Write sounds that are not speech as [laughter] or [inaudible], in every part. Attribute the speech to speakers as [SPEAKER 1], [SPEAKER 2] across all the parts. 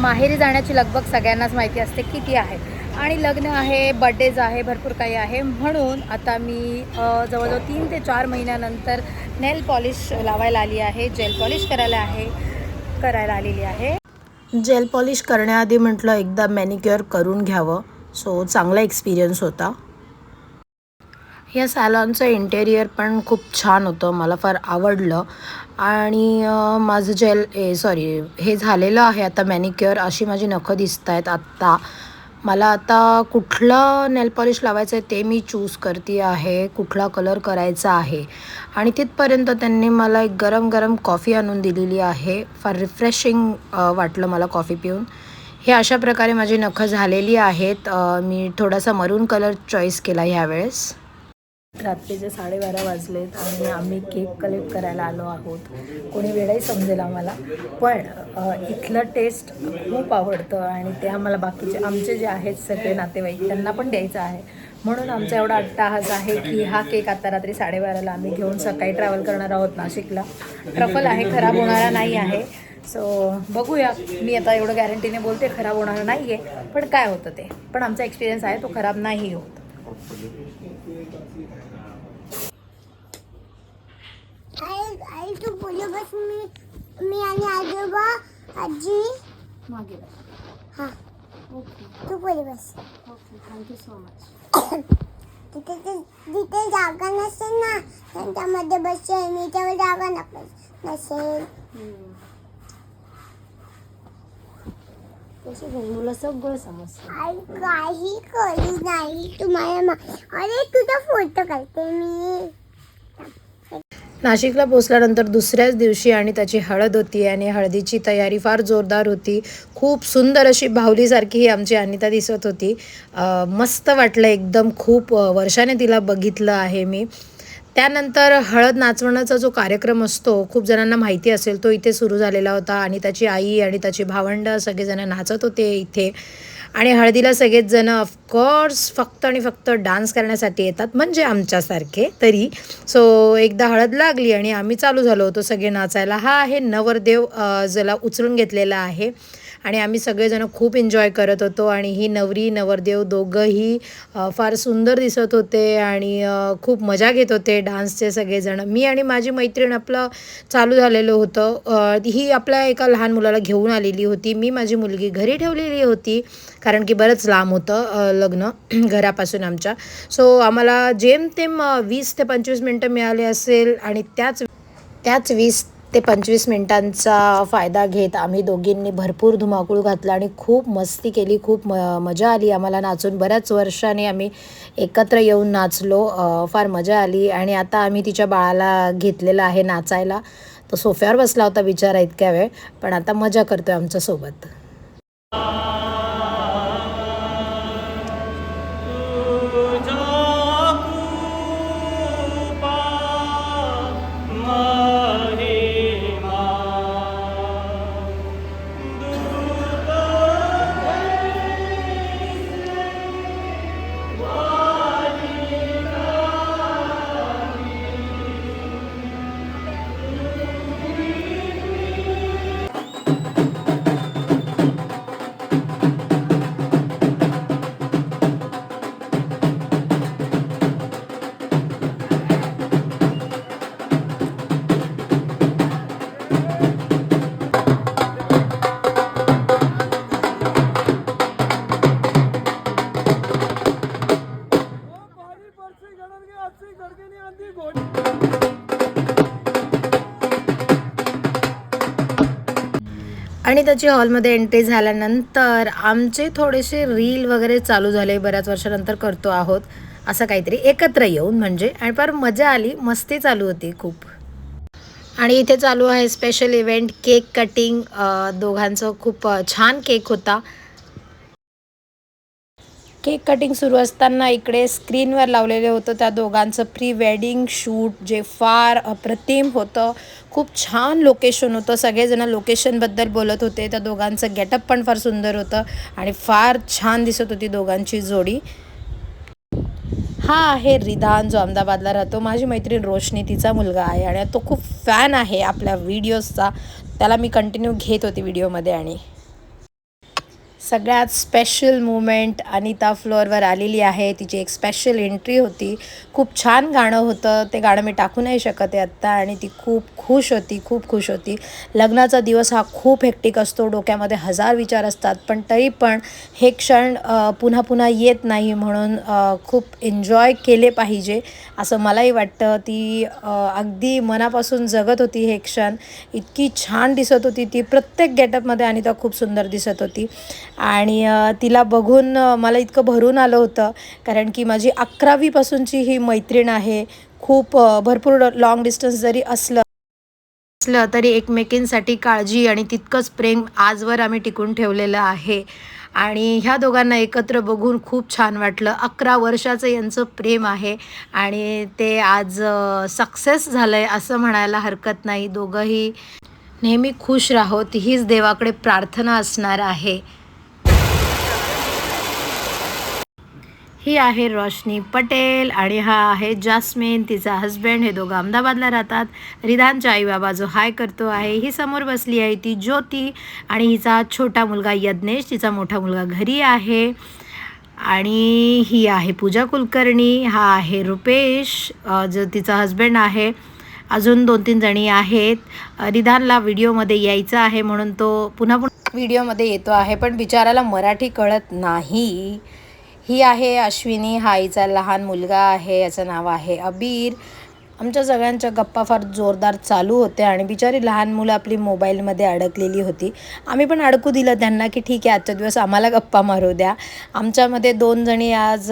[SPEAKER 1] माहेरी जाण्याची लगबग सगळ्यांनाच माहिती असते किती आहे. आणि लग्न आहे बड्डेज आहे भरपूर काही आहे. म्हणून आता मी जवळजवळ तीन ते चार महिन्यानंतर नेल पॉलिश लावायला आली आहे. जेल पॉलिश करायला आहे करायला आलेली आहे.
[SPEAKER 2] जेल पॉलिश करण्याआधी म्हटलं एकदा मॅनिक्युअर करून घ्यावं. सो चांगला एक्सपिरियन्स होता. या सॅलॉनचं इंटेरियर पण खूप छान होतं मला फार आवडलं. आणि माझं जेल ए सॉरी हे झालेलं आहे आता मॅनिक्युअर अशी माझी नखं दिसत आहेत आत्ता. मला आता कुठलं नेल पॉलिश लावायचं आहे ते मी चूज करते आहे कुठला कलर करायचा आहे. आणि तिथपर्यंत त्यांनी मला एक गरम गरम कॉफी आणून दिलेली आहे. फार रिफ्रेशिंग वाटलं मला कॉफी पिऊन. हे अशा प्रकारे माझी नखं झालेली आहेत. मी थोडासा मरून कलर चॉईस केला ह्यावेळेस. रात्रीचे साडेबारा वाजलेत आणि आम्ही केक कलेक्ट करायला आलो आहोत. कोणी वेळही समजेल आम्हाला पण इथलं टेस्ट खूप आवडतं आणि ते आम्हाला बाकीचे आमचे जे आहेत सगळे नातेवाईक त्यांना पण द्यायचं आहे. म्हणून आमचा एवढा अट्टाहास आहे की हा केक आता रात्री साडेबाराला आम्ही घेऊन सकाळी ट्रॅव्हल करणार आहोत नाशिकला. ट्रफल आहे खराब होणारा नाही आहे. सो बघूया. मी आता एवढं गॅरंटीने बोलते खराब होणार नाही आहे पण काय होतं ते? पण आमचा एक्सपिरियन्स आहे तो खराब नाही होत.
[SPEAKER 3] आई आई तू बोल बस मी मी आणि आजोबा आजी.
[SPEAKER 1] मागे
[SPEAKER 3] हा.
[SPEAKER 1] ओके.
[SPEAKER 3] तू बोल बस.
[SPEAKER 1] Okay thank you so much
[SPEAKER 3] तिथे ते- जिथे जागा नसेल ना त्यांच्यामध्ये बसेल मी तेव्हा जागा नसेल. नसेल
[SPEAKER 1] मुलं सगळं समजतं
[SPEAKER 3] आई काही करू नाही. तुम्हाला मा- अरे तुझा फोटो काढते मी.
[SPEAKER 2] नाशिकला पोचल्यानंतर दुसऱ्याच दिवशी आणि त्याची हळद होती आणि हळदीची तयारी फार जोरदार होती. खूप सुंदर अशी बाहुलीसारखी ही आमची अनिता दिसत होती. अ, मस्त वाटलं एकदम. खूप अ, वर्षाने तिला बघितलं आहे मी. त्यानंतर हळद नाचवण्याचा जो कार्यक्रम असतो खूप जणांना माहिती असेल तो इथे सुरू झालेला होता आणि त्याची आई आणि त्याची भावंडं सगळेजण नाचत होते इथे. आणि हळदीला सगळेच जण ऑफकोर्स फक्त आणि फक्त डान्स करण्यासाठी येतात म्हणजे आमच्यासारखे तरी. सो एकदा हळद लागली आणि आम्ही चालू झालो होतो सगळे नाचायला. हा आहे नवरदेव ज्याला उचलून घेतलेला आहे. आणि आम्ही सगळेजण खूप एन्जॉय करत होतो आणि ही नवरी नवरदेव दोघंही फार सुंदर दिसत होते आणि खूप मजा घेत होते डान्सचे सगळेजण. मी आणि माझी मैत्रीण आपलं चालू झालेलं होतं. ही आपल्या एका लहान मुलाला घेऊन आलेली होती. मी माझी मुलगी घरी ठेवलेली होती कारण की बरंच लांब होतं लग्न [clears throat] घरापासून आमच्या. सो आम्हाला जेमतेम वीस ते पंचवीस मिनटं मिळाले असेल आणि त्याच त्याच वीस ते पंचवीस मिनिटांचा फायदा घेत आम्ही दोघींनी भरपूर धुमाकूळ घातला आणि खूप मस्ती केली खूप म मजा आली आम्हाला नाचून. बऱ्याच वर्षांनी आम्ही एकत्र येऊन नाचलो फार मजा आली आणि आता आम्ही तिच्या बाळाला घेतलेलं आहे नाचायला. तो सोफ्यावर बसला होता बिचारा इतक्या वेळ पण आता मजा करतो आहे आमच्यासोबत. आणि त्याची हॉलमध्ये एंट्री झाल्यानंतर आमचे थोडेसे रील वगैरे चालू झाले बऱ्याच वर्षानंतर करतो आहोत असं काहीतरी एकत्र येऊन म्हणजे. आणि फार मजा आली मस्ती चालू होती खूप. आणि इथे चालू आहे स्पेशल इव्हेंट केक कटिंग दोघांचं खूप छान केक होता. केक कटिंग सुरू असताना इकडे स्क्रीनवर लावलेलं होतं. त्या दोघांचं प्री वेडिंग शूट जे फार अप्रतिम होतं. खूप छान लोकेशन होतं. सगळेजण लोकेशनबद्दल बोलत होते. त्या दोघांचं गेटअप पण फार सुंदर होतं आणि फार छान दिसत होती दोघांची जोडी. हा आहे रिधान जो अहमदाबादला राहतो. माझी मैत्रीण रोशनी तिचा मुलगा आहे आणि तो खूप फॅन आहे आपल्या व्हिडिओजचा त्याला मी कंटिन्यू घेत होती व्हिडिओमध्ये आणि सगळ्यात स्पेशल मुमेंट अनिता फ्लोअरवर आलेली आहे. तिची एक स्पेशल एंट्री होती. खूप छान गाणं होतं. ते गाणं मी टाकू नाही शकत आहे आत्ता आणि ती खूप खुश होती खूप खुश होती. लग्नाचा दिवस हा खूप हेक्टिक असतो. डोक्यामध्ये हजार विचार असतात. पण तरी पण हे क्षण पुन्हा पुन्हा येत नाही म्हणून खूप एन्जॉय केले पाहिजे असं मलाही वाटतं. ती अगदी मनापासून जगत होती हे क्षण. इतकी छान दिसत होती ती. प्रत्येक गेटअपमध्ये अनिता खूप सुंदर दिसत होती. आणि तिला बघून मला इतकं भरून आलं होतं. कारण की माझी अकरावीपासूनची ही मैत्रीण आहे. खूप भरपूर लॉंग डिस्टन्स जरी असलं असलं तरी एकमेकींसाठी काळजी आणि तितकंच प्रेम आजवर आम्ही टिकून ठेवलेलं आहे. आणि ह्या दोघांना एकत्र बघून खूप छान वाटलं. अकरा वर्षाचं यांचं प्रेम आहे आणि ते आज सक्सेस झालं आहे असं म्हणायला हरकत नाही. दोघंही नेहमी खुश राहोत हीच देवाकडे प्रार्थना असणार आहे. ही आहे रोशनी पटेल आणि हा आहे जास्मिन. तिचा हस्बंड हे दोघं अहमदाबादला राहतात. रिधानच्या आई बाबा जो हाय करतो आहे ही समोर बसली आहे ती ज्योती आणि हिचा छोटा मुलगा यज्ञेश. तिचा मोठा मुलगा घरी आहे. आणि ही आहे पूजा कुलकर्णी हा आहे रुपेश जो तिचा हस्बंड आहे. अजून दोन तीन जणी आहेत. रिधानला व्हिडिओमध्ये यायचं आहे म्हणून तो पुन्हा पुन्हा व्हिडिओमध्ये येतो आहे पण बिचाराला मराठी कळत नाही. ही आहे अश्विनी. हा हिचा लहान मुलगा आहे याचं नाव आहे अबीर. आमच्या सगळ्यांच्या गप्पा फार जोरदार चालू होत्या आणि बिचारी लहान मुलं आपली मोबाईलमध्ये अडकलेली होती. आम्ही पण अडकू दिलं त्यांना की ठीक आहे आजच्या दिवस आम्हाला गप्पा मारू द्या. आमच्यामध्ये दोन जणी आज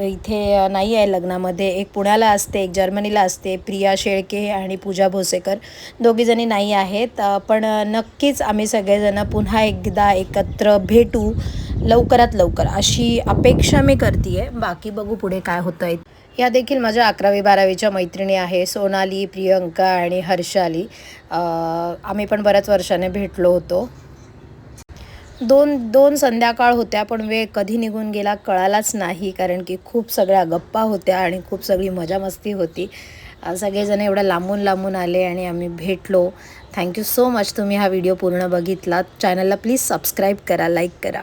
[SPEAKER 2] इथे नाही आहे लग्नामध्ये. एक पुण्याला असते एक जर्मनीला असते. प्रिया शेळके आणि पूजा भोसेकर. दोघीजणी नाही आहेत. पण नक्कीच आम्ही सगळेजणं पुन्हा एकदा एकत्र भेटू. लवकरात लवकर. अशी अपेक्षा मी करते आहे बाकी बघू पुढे काय होतं आहे या देखील माझ्या अकरावी बारावीच्या मैत्रिणी आहे. सोनाली प्रियंका आणि हर्षाली. आम्ही पण बऱ्याच वर्षाने भेटलो होतो. दोन दोन संध्याकाळ होत्या पण वेळ कधी निघून गेला कळालाच नाही. कारण की खूप सगळ्या गप्पा होत्या आणि खूप सगळी मजा मस्ती होती. सगळेजण एवढं लांबून लांबून आले आणि आम्ही भेटलो. थँक्यू सो मच तुम्ही हा व्हिडिओ पूर्ण बघितलात. चॅनलला प्लीज सबस्क्राईब करा लाईक करा.